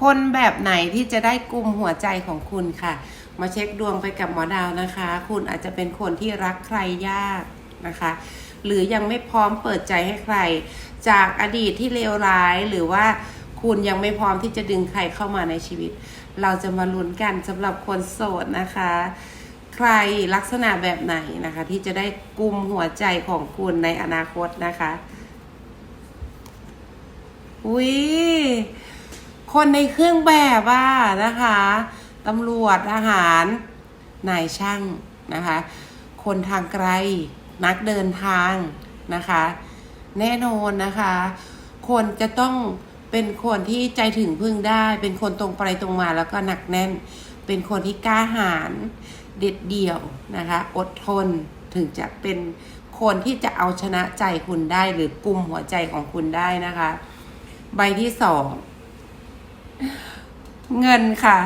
คนแบบไหนที่จะได้กลุ่มหัวใจของคุณค่ะ มาเช็คดวงไปกับหมอดาวนะคะ คุณอาจจะเป็นคนที่รักใครยากนะคะ หรือยังไม่พร้อมเปิดใจให้ใคร จากอดีตที่เลวร้ายหรือว่าคุณยังไม่พร้อมที่จะดึงใครเข้ามาในชีวิต เราจะมาลุ้นกันสำหรับคนโสดนะคะ ใครลักษณะแบบไหนนะคะ ที่จะได้กลุ่มหัวใจของคุณในอนาคตนะคะอุ้ย คนในเครื่องแบบว่านะคะตำรวจทหารนายช่างนะคะ คนทางไกลนักเดินทางนะคะ แน่นอนนะคะ คนจะต้องเป็นคนที่ใจถึงพึ่งได้ เป็นคนตรงไปตรงมาแล้วก็หนักแน่น เป็นคนที่กล้าหาญเด็ดเดี่ยวนะคะ อดทนถึงจะเป็นคนที่จะเอาชนะใจคุณได้หรือกลุ่มหัวใจของคุณได้นะคะ ใบที่สอง เงินค่ะ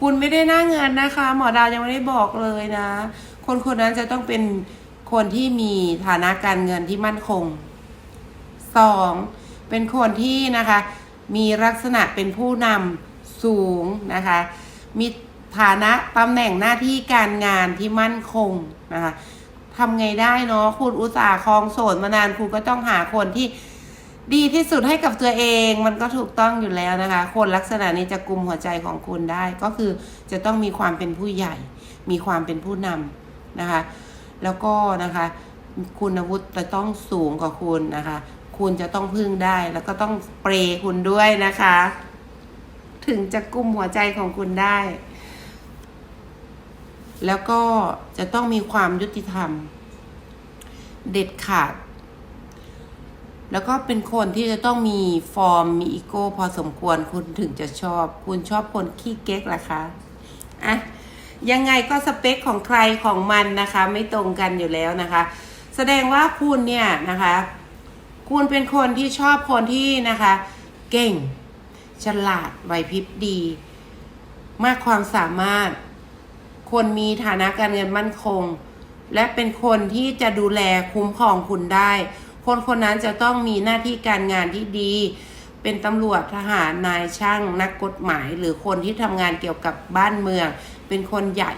คุณไม่ได้หน้าเงินนะคะ หมอดาวยังไม่ได้บอกเลยนะ คนคนนั้นจะต้องเป็นคนที่มีฐานะการเงินที่มั่นคงสองเป็นคนที่นะคะ มีลักษณะเป็นผู้นำสูงนะคะ มีฐานะตำแหน่งหน้าที่การงานที่มั่นคงนะคะทำไงได้เนาะคุณอุตสาห์คลองโสดมานานคุณก็ต้องหาคนที่ ดีที่สุดให้กับตัวเองมันก็ถูกต้องอยู่แล้วนะคะ คนลักษณะนี้จะกลุ่มหัวใจของคุณได้ ก็คือจะต้องมีความเป็นผู้ใหญ่ มีความเป็นผู้นำนะคะ แล้วก็นะคะ คุณวุฒิจะต้องสูงกว่าคุณนะคะ คุณจะต้องพึ่งได้แล้วก็ต้องเปรย์คุณด้วยนะคะ ถึงจะกลุ่มหัวใจของคุณได้ แล้วก็จะต้องมีความยุติธรรม เด็ดขาด แล้วก็เป็นคนที่จะต้องมีฟอร์มมีอีโก้พอสมควรคุณถึงจะชอบ คุณชอบคนขี้เก๊กล่ะคะอะยังไงก็สเปคของใครของมันนะคะ ไม่ตรงกันอยู่แล้วนะคะ แสดงว่าคุณเนี่ยนะคะ คุณเป็นคนที่ชอบคนที่นะคะ เก่ง ฉลาดไหวพริบดี มากความสามารถ คนมีฐานะการเงินมั่นคง และเป็นคนที่จะดูแลคุ้มครองคุณได้ คนคนนั้นจะต้องมีหน้าที่การงานที่ดี เป็นตำรวจทหารนายช่างนักกฎหมาย หรือคนที่ทำงานเกี่ยวกับบ้านเมือง เป็นคนใหญ่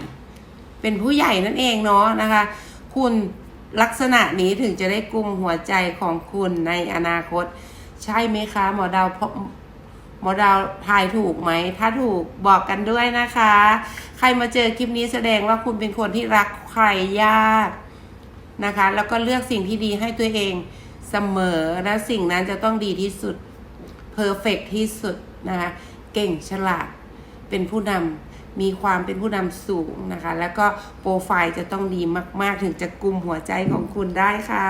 เป็นผู้ใหญ่นั่นเองเนาะนะคะ คุณลักษณะนี้ถึงจะได้กลุ่มหัวใจของคุณในอนาคต ใช่ไหมคะ หมอดาวพหมอดาวทายถูกไหม ถ้าถูกบอกกันด้วยนะคะ ใครมาเจอคลิปนี้แสดงว่าคุณเป็นคนที่รักใครยากนะคะ แล้วก็เลือกสิ่งที่ดีให้ตัวเอง เสมอและสิ่งนั้นจะต้องดีที่สุดเพอร์เฟกที่สุดนะคะเก่งฉลาดเป็นผู้นำมีความเป็นผู้นำสูงนะคะ แล้วก็โปรไฟล์จะต้องดีมาก ๆ ถึงจะกลุ่มหัวใจของคุณได้ค่ะ